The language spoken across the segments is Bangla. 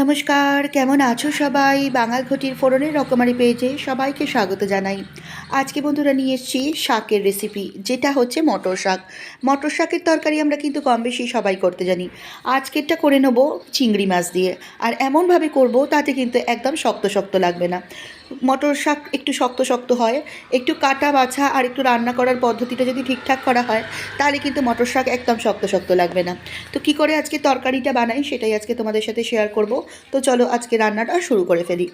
নমস্কার, কেমন আছো সবাই? বাঙাল ঘটির ফোড়নের রকমারি পেয়েছে সবাইকে স্বাগত জানাই। আজকে বন্ধুরা নিয়ে এসেছি শাকের রেসিপি যেটা হচ্ছে মটর শাক। মটর শাকের তরকারি আমরা কিন্তু কম বেশি সবাই করতে জানি। আজকেরটা করে নেব চিংড়ি মাছ দিয়ে। আর এমনভাবে করব তাতে কিন্তু একদম শক্ত শক্ত লাগবে না। মটর শাক একটু শক্ত শক্ত হয়, একটু কাটা বাছা আর একটু রান্না করার পদ্ধতিটা যদি ঠিকঠাক করা হয়, তাহলে কিন্তু মটর শাক একদম শক্ত শক্ত লাগবে না। তো কি করে আজকে তরকারিটা বানাই সেটাই আজকে তোমাদের সাথে শেয়ার করব। তো চলো আজকে রান্নাটা শুরু করে ফেলি।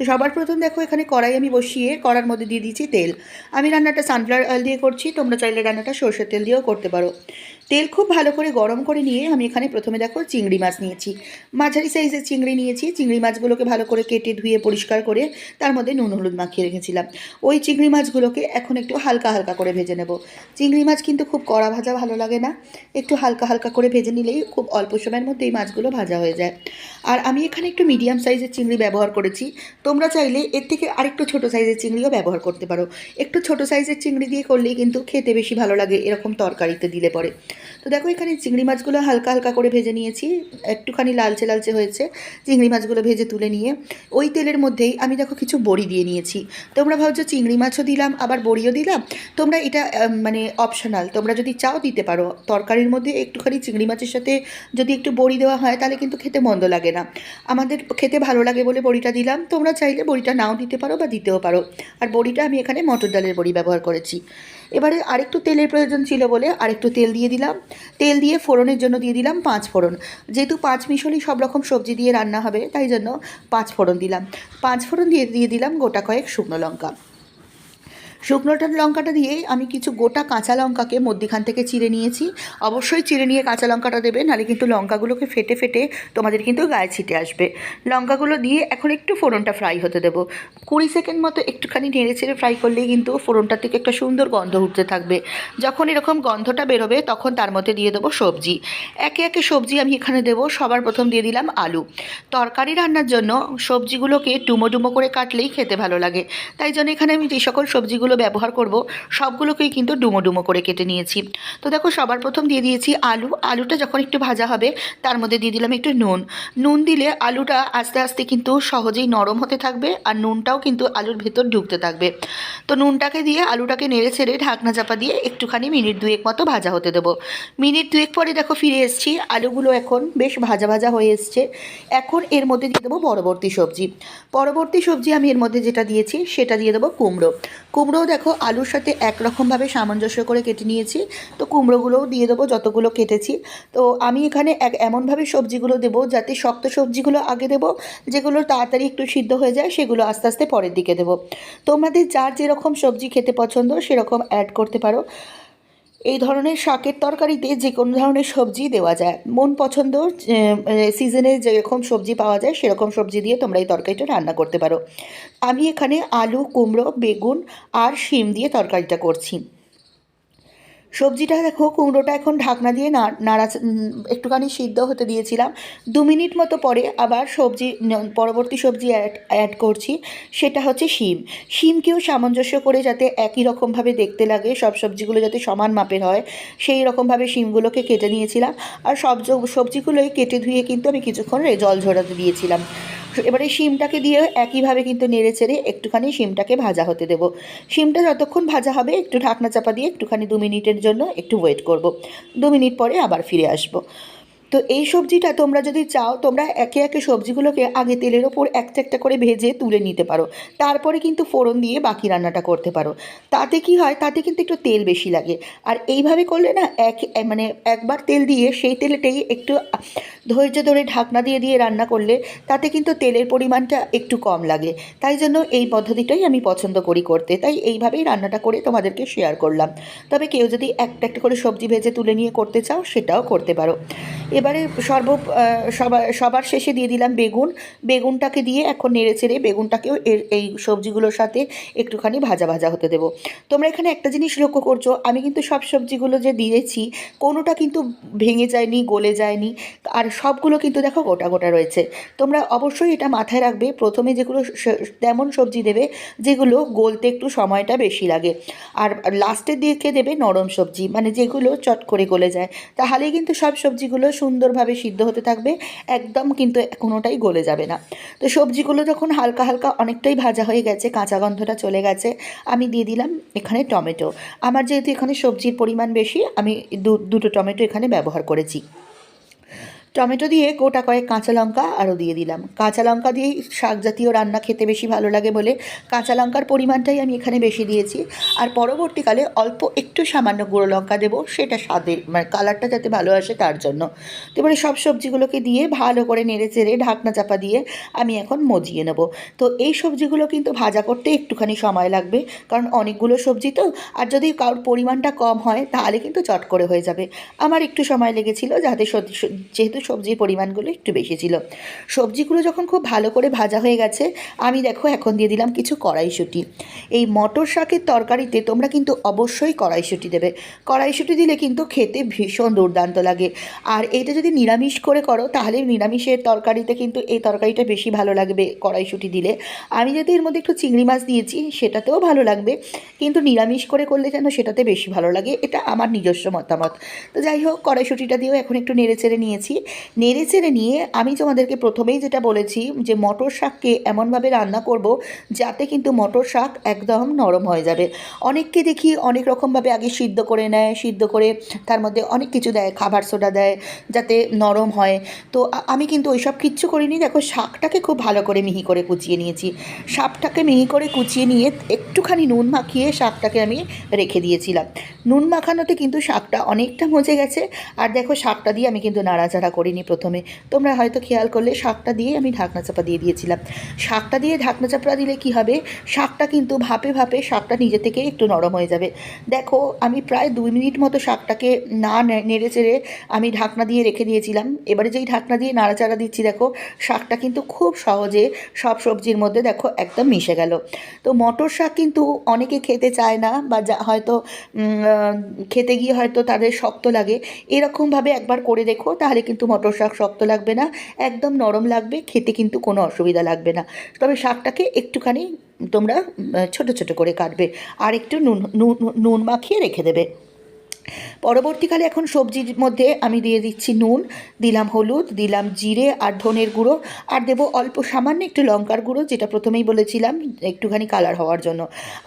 তো সবার প্রথম দেখো, এখানে কড়াই আমি বসিয়ে কড়ার মধ্যে দিয়ে দিয়েছি তেল। আমি রান্নাটা সানফ্লাওয়ার অয়েল দিয়ে করছি, তোমরা চাইলে রান্নাটা সর্ষের তেল দিয়েও করতে পারো। তেল খুব ভালো করে গরম করে নিয়ে আমি এখানে প্রথমে দেখো চিংড়ি মাছ নিয়েছি। মাঝারি সাইজের চিংড়ি নিয়েছি, চিংড়ি মাছগুলোকে ভালো করে কেটে ধুয়ে পরিষ্কার করে তার মধ্যে নুন হলুদ মাখিয়ে রেখেছিলাম। ওই চিংড়ি মাছগুলোকে এখন একটু হালকা হালকা করে ভেজে নেব। চিংড়ি মাছ কিন্তু খুব কড়া ভাজা ভালো লাগে না। একটু হালকা হালকা করে ভেজে নিলেই খুব অল্প সময়ের মধ্যে এই মাছগুলো ভাজা হয়ে যায়। আর আমি এখানে একটু মিডিয়াম সাইজের চিংড়ি ব্যবহার করেছি। তোমরা চাইলে এর থেকে আরেকটু ছোট সাইজের চিংড়িও ব্যবহার করতে পারো। একটু ছোট সাইজের চিংড়ি দিয়ে করলেই কিন্তু খেতে বেশি ভালো লাগে, এরকম তরকারিতে দিলে পরে। তো দেখো এখানে চিংড়ি মাছগুলো হালকা হালকা করে ভেজে নিয়েছি, একটুখানি লালচে লালচে হয়েছে। চিংড়ি মাছগুলো ভেজে তুলে নিয়ে ওই তেলের মধ্যেই আমি দেখো কিছু বড়ি দিয়ে নিয়েছি। তোমরা ভাবছ চিংড়ি মাছও দিলাম, আবার বড়িও দিলাম? তোমরা এটা মানে অপশনাল তোমরা যদি চাও দিতে পারো। তরকারির মধ্যে একটুখানি চিংড়ি মাছের সাথে যদি একটু বড়ি দেওয়া হয়, তাহলে কিন্তু খেতে মন্দ লাগে না। আমাদের খেতে ভালো লাগে বলে বড়িটা দিলাম। তোমরা চাইলে বড়িটা নাও দিতে পারো বা দিতেও পারো। আর বড়িটা আমি এখানে মটর ডালের বড়ি ব্যবহার করেছি। এবারে আরেকটু তেলের প্রয়োজন ছিল বলে আরেকটু তেল দিয়ে দিলাম। তেল দিয়ে ফোড়নের জন্য দিয়ে দিলাম পাঁচ ফোড়ন। যেহেতু পাঁচ মিশলি সব রকম সবজি দিয়ে রান্না হবে, তাই জন্য পাঁচ ফোড়ন দিলাম। পাঁচ ফোড়ন দিয়ে দিয়ে দিলাম গোটা কয়েক শুকনো লঙ্কা। শুকনোটা লঙ্কাটা দিয়ে আমি কিছু গোটা কাঁচা লঙ্কাকে মধ্যিখান থেকে চিড়ে নিয়েছি। অবশ্যই চিড়ে নিয়ে কাঁচা লঙ্কাটা দেবে, নাহলে কিন্তু লঙ্কাগুলোকে ফেটে ফেটে তোমাদের কিন্তু গায়ে ছিটে আসবে। লঙ্কাগুলো দিয়ে এখন একটু ফোড়নটা ফ্রাই হতে দেবো। কুড়ি সেকেন্ড মতো একটুখানি নেড়ে ছেড়ে ফ্রাই করলেই কিন্তু ফোড়নটা থেকে একটা সুন্দর গন্ধ উঠতে থাকবে। যখন এরকম গন্ধটা বেরোবে, তখন তার মধ্যে দিয়ে দেবো সবজি। একে একে সবজি আমি এখানে দেবো, সবার প্রথম দিয়ে দিলাম আলু। তরকারি রান্নার জন্য সবজিগুলোকে ডুমো ডুমো করে কাটলেই খেতে ভালো লাগে। তাই জন্য এখানে আমি যে সকল সবজিগুলো ব্যবহার করব, সবগুলোকেই কিন্তু ডুমো ডুমো করে কেটে নিয়েছি। তো দেখো, সবার প্রথম দিয়ে দিয়েছি আলু। আলুটা যখন একটু ভাজা হবে, তার মধ্যে দিয়ে দিলাম একটু নুন। নুন দিলে আলুটা আস্তে আস্তে কিন্তু সহজেই নরম হতে থাকবে আর নুনটাও কিন্তু আলুর ভেতর ঢুকতে থাকবে। তো নুনটাকে দিয়ে আলুটাকে নেড়ে ছেড়ে ঢাকনা চাপা দিয়ে একটুখানি মিনিট দুয়েক মতো ভাজা হতে দেবো। মিনিট দুয়েক পরে দেখো ফিরে এসেছি। আলুগুলো এখন বেশ ভাজা ভাজা হয়ে এসছে। এখন এর মধ্যে দিয়ে দেবো পরবর্তী সবজি। পরবর্তী সবজি আমি এর মধ্যে যেটা দিয়েছি, সেটা দিয়ে দেবো কুমড়ো। কুমড়ো কুমড়োও দেখো আলুর সাথে একরকমভাবে সামঞ্জস্য করে কেটে নিয়েছি। তো কুমড়োগুলোও দিয়ে দেবো যতগুলো কেটেছি। তো আমি এখানে এক এমনভাবে সবজিগুলো দেব যাতে শক্ত সবজিগুলো আগে দেব, যেগুলো তাড়াতাড়ি একটু সিদ্ধ হয়ে যায়, সেগুলো আস্তে আস্তে পরের দিকে দেবো। তোমাদের যার যেরকম সবজি খেতে পছন্দ, সেরকম অ্যাড করতে পারো। এই ধরনের শাকের তরকারিতে যে কোনো ধরনের সবজি দেওয়া যায়। মন পছন্দ সিজনে যেরকম সবজি পাওয়া যায়, সেরকম সবজি দিয়ে তোমরা এই তরকারিটা রান্না করতে পারো। আমি এখানে আলু, কুমড়ো, বেগুন আর শিম দিয়ে তরকারিটা করছি। সবজিটা দেখো, কুমড়োটা এখন ঢাকনা দিয়ে নাড়া একটুখানি সিদ্ধ হতে দিয়েছিলাম। দু মিনিট মতো পরে আবার সবজি পরবর্তী সবজি অ্যাড অ্যাড করছি, সেটা হচ্ছে শিম। শিমকেও সামঞ্জস্য করে যাতে একই রকমভাবে দেখতে লাগে, সব সবজিগুলো যাতে সমান মাপের হয়, সেই রকমভাবে শিমগুলোকে কেটে নিয়েছিলাম। আর সব সবজিগুলোই কেটে ধুয়ে কিন্তু আমি কিছুক্ষণ জল ঝরাতে দিয়েছিলাম। এবারে শিমটাকে দিয়ে একইভাবে কিন্তু নেড়ে চেড়ে একটুখানি শিমটাকে ভাজা হতে দেবো। শিমটা যতক্ষণ ভাজা হবে, একটু ঢাকনা চাপা দিয়ে একটুখানি দু মিনিটের জন্য একটু ওয়েট করব। দু মিনিট পরে আবার ফিরে আসব। তো এই সবজিটা তোমরা যদি চাও, তোমরা একে একে সবজিগুলোকে আগে তেলের ওপর একটা একটা করে ভেজে তুলে নিতে পারো। তারপরে কিন্তু ফোড়ন দিয়ে বাকি রান্নাটা করতে পারো। তাতে কি হয়, তাতে কিন্তু একটু তেল বেশি লাগে। আর এইভাবে করলে না, এক মানে একবার তেল দিয়ে সেই তেলেটাই একটু ধৈর্য ধরে ঢাকনা দিয়ে দিয়ে রান্না করলে তাতে কিন্তু তেলের পরিমাণটা একটু কম লাগে। তাই জন্য এই পদ্ধতিটাই আমি পছন্দ করি করতে। তাই এইভাবেই রান্নাটা করে তোমাদেরকে শেয়ার করলাম। তবে কেউ যদি একটা একটা করে সবজি ভেজে তুলে নিয়ে করতে চাও, সেটাও করতে পারো। এবারে সর্ব সবার সবার শেষে দিয়ে দিলাম বেগুন। বেগুনটাকে দিয়ে এখন নেড়ে চেড়ে বেগুনটাকেও এর, এই সবজিগুলোর সাথে একটুখানি ভাজা ভাজা হতে দেবো। তোমরা এখানে একটা জিনিস লক্ষ্য করছ, আমি কিন্তু সব সবজিগুলো যে দিয়েছি, কোনোটা কিন্তু ভেঙে যায়নি, গলে যায়নি, আর সবগুলো কিন্তু দেখো গোটা গোটা রয়েছে। তোমরা অবশ্যই এটা মাথায় রাখবে, প্রথমে যেগুলো তেমন সবজি দেবে, যেগুলো গলতে একটু সময়টা বেশি লাগে। আর লাস্টের দিকে দেবে নরম সবজি মানে যেগুলো চট করে গলে যায়। তাহলেই কিন্তু সব সবজিগুলো সুন্দরভাবে সিদ্ধ হতে থাকবে, একদম কিন্তু কোনোটাই গলে যাবে না। তো সবজিগুলো যখন হালকা হালকা অনেকটাই ভাজা হয়ে গেছে, কাঁচা গন্ধটা চলে গেছে, আমি দিয়ে দিলাম এখানে টমেটো। আমার যেহেতু এখানে সবজির পরিমাণ বেশি, আমি দুটো টমেটো এখানে ব্যবহার করেছি। টমেটো দিয়ে গোটা কয়েক কাঁচা লঙ্কা আরও দিয়ে দিলাম। কাঁচা লঙ্কা দিয়েই শাক জাতীয় রান্না খেতে বেশি ভালো লাগে বলে কাঁচা লঙ্কার পরিমাণটাই আমি এখানে বেশি দিয়েছি। আর পরবর্তীকালে অল্প একটু সামান্য গুঁড়ো লঙ্কা দেবো, সেটা স্বাদের মানে কালারটা যাতে ভালো আসে তার জন্য। তো এবারে সব সবজিগুলোকে দিয়ে ভালো করে নেড়ে চেড়ে ঢাকনা চাপা দিয়ে আমি এখন মজিয়ে নেব। তো এই সবজিগুলো কিন্তু ভাজা করতে একটুখানি সময় লাগবে, কারণ অনেকগুলো সবজি তো, আর যদি কারোর পরিমাণটা কম হয় তাহলে কিন্তু চট করে হয়ে যাবে। আমার একটু সময় লেগেছিল যাতে সত্যি- যেহেতু সবজির পরিমাণগুলো একটু বেশি ছিল। সবজিগুলো যখন খুব ভালো করে ভাজা হয়ে গেছে, আমি দেখো এখন দিয়ে দিলাম কিছু কড়াইশুঁটি। এই মটর শাকের তরকারিতে তোমরা কিন্তু অবশ্যই কড়াইশুঁটি দেবে। কড়াইশুঁটি দিলে কিন্তু খেতে ভীষণ দুর্দান্ত লাগে। আর এটা যদি নিরামিষ করে করো, তাহলে নিরামিষের তরকারিতে কিন্তু এই তরকারিটা বেশি ভালো লাগবে কড়াইশুঁটি দিলে। আমি যদি এর মধ্যে একটু চিংড়ি মাছ দিয়েছি, সেটাতেও ভালো লাগবে। কিন্তু নিরামিষ করে করলে যেন সেটাতে বেশি ভালো লাগে, এটা আমার নিজস্ব মতামত। তো যাই হোক, কড়াইশুঁটিটা দিয়েও এখন একটু নেড়ে চেড়ে নিয়েছি। নেড়ে চেড়ে নিয়ে আমি তোমাদেরকে প্রথমেই যেটা বলেছি যে মটর শাককে এমনভাবে রান্না করব যাতে কিন্তু মটর শাক একদম নরম হয়ে যাবে। অনেককে দেখি অনেক রকমভাবে আগে সিদ্ধ করে নেয়, সিদ্ধ করে তার মধ্যে অনেক কিছু দেয়, খাবার সোডা দেয় যাতে নরম হয়। তো আমি কিন্তু ওইসব কিচ্ছু করিনি। দেখো শাকটাকে খুব ভালো করে মিহি করে কুচিয়ে নিয়েছি। শাকটাকে মিহি করে কুচিয়ে নিয়ে একটুখানি নুন মাখিয়ে শাকটাকে আমি রেখে দিয়েছিলাম। নুন মাখানোতে কিন্তু শাকটা অনেকটা মজে গেছে। আর দেখো শাকটা দিয়ে আমি কিন্তু নাড়াচাড়া করিনি প্রথমে। তোমরা হয়তো খেয়াল করলে শাকটা দিয়ে আমি ঢাকনা চাপা দিয়ে দিয়েছিলাম। শাকটা দিয়ে ঢাকনা চাপা দিলে কি হবে? শাকটা কিন্তু ভাপে ভাপে শাকটা নিজে থেকে একটু নরম হয়ে যাবে। দেখো, আমি প্রায় দুই মিনিট মতো শাকটাকে না নে- নেড়ে চেড়ে আমি ঢাকনা দিয়ে রেখে দিয়েছিলাম। এবারে যেই ঢাকনা দিয়ে নাড়াচাড়া দিচ্ছি, দেখো, শাকটা কিন্তু খুব সহজে সব সবজির মধ্যে, দেখো, একদম মিশে গেল। তো মটর শাক কিন্তু অনেকে খেতে চায় না বা যা হয়তো খেতে গিয়ে হয়তো তাদের শক্ত লাগে। এরকমভাবে একবার করে দেখো, তাহলে কিন্তু মটর শাক শক্ত লাগবে না, একদম নরম লাগবে, খেতে কিন্তু কোনো অসুবিধা লাগবে না। তবে শাকটাকে একটুখানি তোমরা ছোট ছোট করে কাটবে। আর একটু নুন নুন মাখিয়ে রেখে দেবে। পরবর্তীকালে এখন সবজির মধ্যে আমি দিয়ে দিচ্ছি নুন, দিলাম হলুদ, দিলাম জিরে আর ধনের গুঁড়ো। আর দেবো অল্প সামান্য একটু লঙ্কার গুঁড়ো, যেটা প্রথমেই বলেছিলাম, একটুখানি কালার হওয়ার জন্য।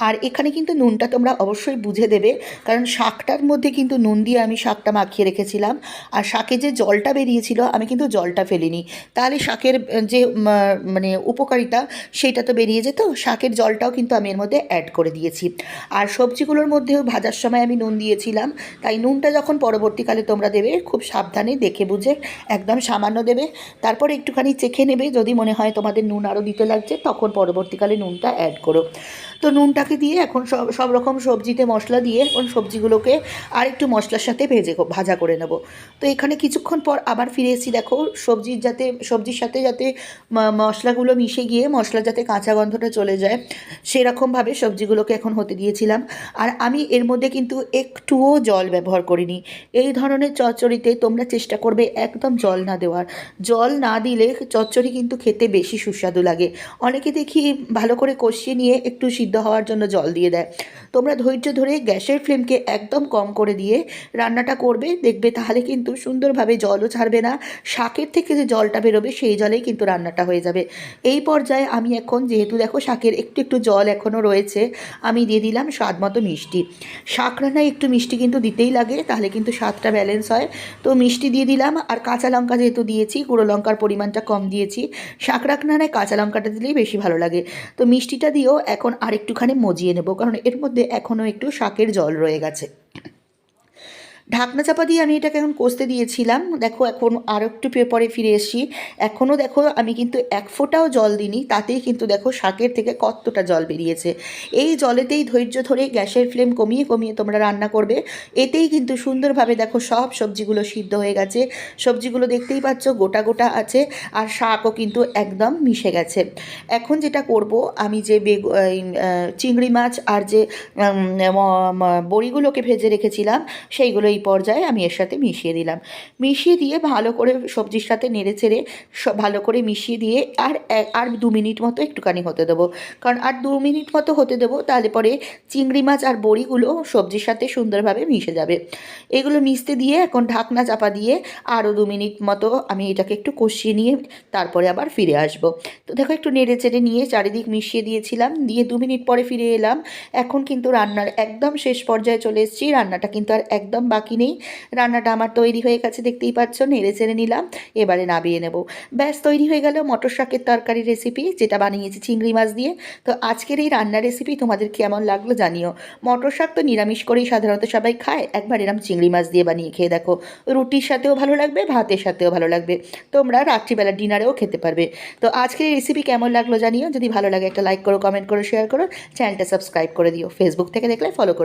আর এখানে কিন্তু নুনটা তোমরা অবশ্যই বুঝে দেবে, কারণ শাকটার মধ্যে কিন্তু নুন দিয়ে আমি শাকটা মাখিয়ে রেখেছিলাম। আর শাকে যে জলটা বেরিয়েছিল, আমি কিন্তু জলটা ফেলিনি। তাহলে শাকের যে মানে উপকারিতা, সেটা তো বেরিয়ে যেত। শাকের জলটাও কিন্তু আমি এর মধ্যে অ্যাড করে দিয়েছি। আর সবজিগুলোর মধ্যেও ভাজার সময় আমি নুন দিয়েছিলাম। তাই নুনটা যখন পরবর্তীকালে তোমরা দেবে, খুব সাবধানে দেখে বুঝে একদম সামান্য দেবে। তারপর একটুখানি চেখে নেবে, যদি মনে হয় তোমাদের নুন আরও দিতে লাগছে, তখন পরবর্তীকালে নুনটা অ্যাড করো। তো নুনটাকে দিয়ে এখন সব সব রকম সবজিতে মশলা দিয়ে এখন সবজিগুলোকে আর একটু মশলার সাথে ভেজে ভাজা করে নেব। তো এখানে কিছুক্ষণ পর আবার ফিরে এসেছি, দেখো, সবজির যাতে, সবজির সাথে যাতে মশলাগুলো মিশে গিয়ে, মশলা যাতে কাঁচা গন্ধটা চলে যায়, সেরকমভাবে সবজিগুলোকে এখন হতে দিয়েছিলাম। আর আমি এর মধ্যে কিন্তু একটুও জল ব্যবহার করিনি। এই ধরনের চচ্চড়িতে তোমরা চেষ্টা করবে একদম জল না দেওয়ার। জল না দিলে চচ্চড়ি কিন্তু খেতে বেশি সুস্বাদু লাগে। অনেকে দেখি ভালো করে কষিয়ে নিয়ে একটু সিদ্ধ হওয়ার জন্য জল দিয়ে দেয়। তোমরা ধৈর্য ধরে গ্যাসের ফ্লেমকে একদম কম করে দিয়ে রান্নাটা করবে, দেখবে তাহলে কিন্তু সুন্দরভাবে জলও ছাড়বে না। শাকের থেকে যে জলটা বেরোবে, সেই জলেই কিন্তু রান্নাটা হয়ে যাবে। এই পর্যায়ে আমি এখন যেহেতু দেখো শাকের একটু একটু জল এখনও রয়েছে, আমি দিয়ে দিলাম স্বাদ মতো মিষ্টি। শাক রান্নায় একটু মিষ্টি কিন্তু দিতেই লাগে, তাহলে কিন্তু স্বাদটা ব্যালেন্স হয়। তো মিষ্টি দিয়ে দিলাম, আর কাঁচা লঙ্কা যেহেতু দিয়েছি, গুঁড়ো লঙ্কার পরিমাণটা কম দিয়েছি। শাক রান্নায় কাঁচা লঙ্কাটা দিলেই বেশি ভালো লাগে। তো মিষ্টিটা দিয়েও এখন আর একটুখানি মজিয়ে নেব, কারণ এর মধ্যে এখনও একটু শাকের জল রয়ে গেছে। ঢাকনা চাপা দিয়ে আমি এটাকে এখন কষতে দিয়েছিলাম। দেখো, এখন আরও একটু পরে ফিরে এসেছি। এখনও দেখো, আমি কিন্তু এক ফোঁটাও জল দিইনি, তাতেই কিন্তু দেখো শাকের থেকে কতটা জল বেরিয়েছে। এই জলেতেই ধৈর্য ধরে গ্যাসের ফ্লেম কমিয়ে কমিয়ে তোমরা রান্না করবে। এতেই কিন্তু সুন্দরভাবে দেখো সব সবজিগুলো সিদ্ধ হয়ে গেছে। সবজিগুলো দেখতেই পাচ্ছ গোটা গোটা আছে আর শাকও কিন্তু একদম মিশে গেছে। এখন যেটা করব, আমি যে বেগ চিংড়ি মাছ আর যে বড়িগুলোকে ভেজে রেখেছিলাম সেইগুলো এই পর্যায়ে আমি এর সাথে মিশিয়ে দিলাম। মিশিয়ে দিয়ে ভালো করে সবজির সাথে নেড়ে চেড়ে ভালো করে মিশিয়ে দিয়ে আর আর দু মিনিট মতো একটুখানি হতে দেবো। কারণ আর দু মিনিট মতো হতে দেবো, তাহলে পরে চিংড়ি মাছ আর বড়িগুলো সবজির সাথে সুন্দরভাবে মিশে যাবে। এগুলো মিশতে দিয়ে এখন ঢাকনা চাপা দিয়ে আরও দু মিনিট মতো আমি এটাকে একটু কষিয়ে নিয়ে তারপরে আবার ফিরে আসব। তো দেখো একটু নেড়ে চেড়ে নিয়ে চারিদিক মিশিয়ে দিয়েছিলাম, দিয়ে দু মিনিট পরে ফিরে এলাম। এখন কিন্তু রান্নার একদম শেষ পর্যায়ে চলে এসেছি, রান্নাটা কিন্তু আর একদম বাকি নেই। রান্নাটা আমার তৈরি হয়ে গেছে, দেখতেই পাচ্ছ, নেড়ে চেড়ে নিলাম, এবারে নাবিয়ে নেব। ব্যাস, তৈরি হয়ে গেল মটর শাকের তরকারি রেসিপি যেটা বানিয়েছি চিংড়ি মাছ দিয়ে। তো আজকের এই রান্নার রেসিপি তোমাদের কেমন লাগল জানিও। মটর শাক তো নিরামিষ করেই সাধারণত সবাই খায়, একবার এরম চিংড়ি মাছ দিয়ে বানিয়ে খেয়ে দেখো। রুটির সাথেও ভালো লাগবে, ভাতের সাথেও ভালো লাগবে। তোমরা রাত্রিবেলা ডিনারেও খেতে পারবে। তো আজকের এই রেসিপি কেমন লাগল জানিও। যদি ভালো লাগে একটা লাইক করো কমেন্ট করো শেয়ার করো। চ্যানেলটা সাবস্ক্রাইব করে দিও। ফেসবুক থেকে দেখলে ফলো করে।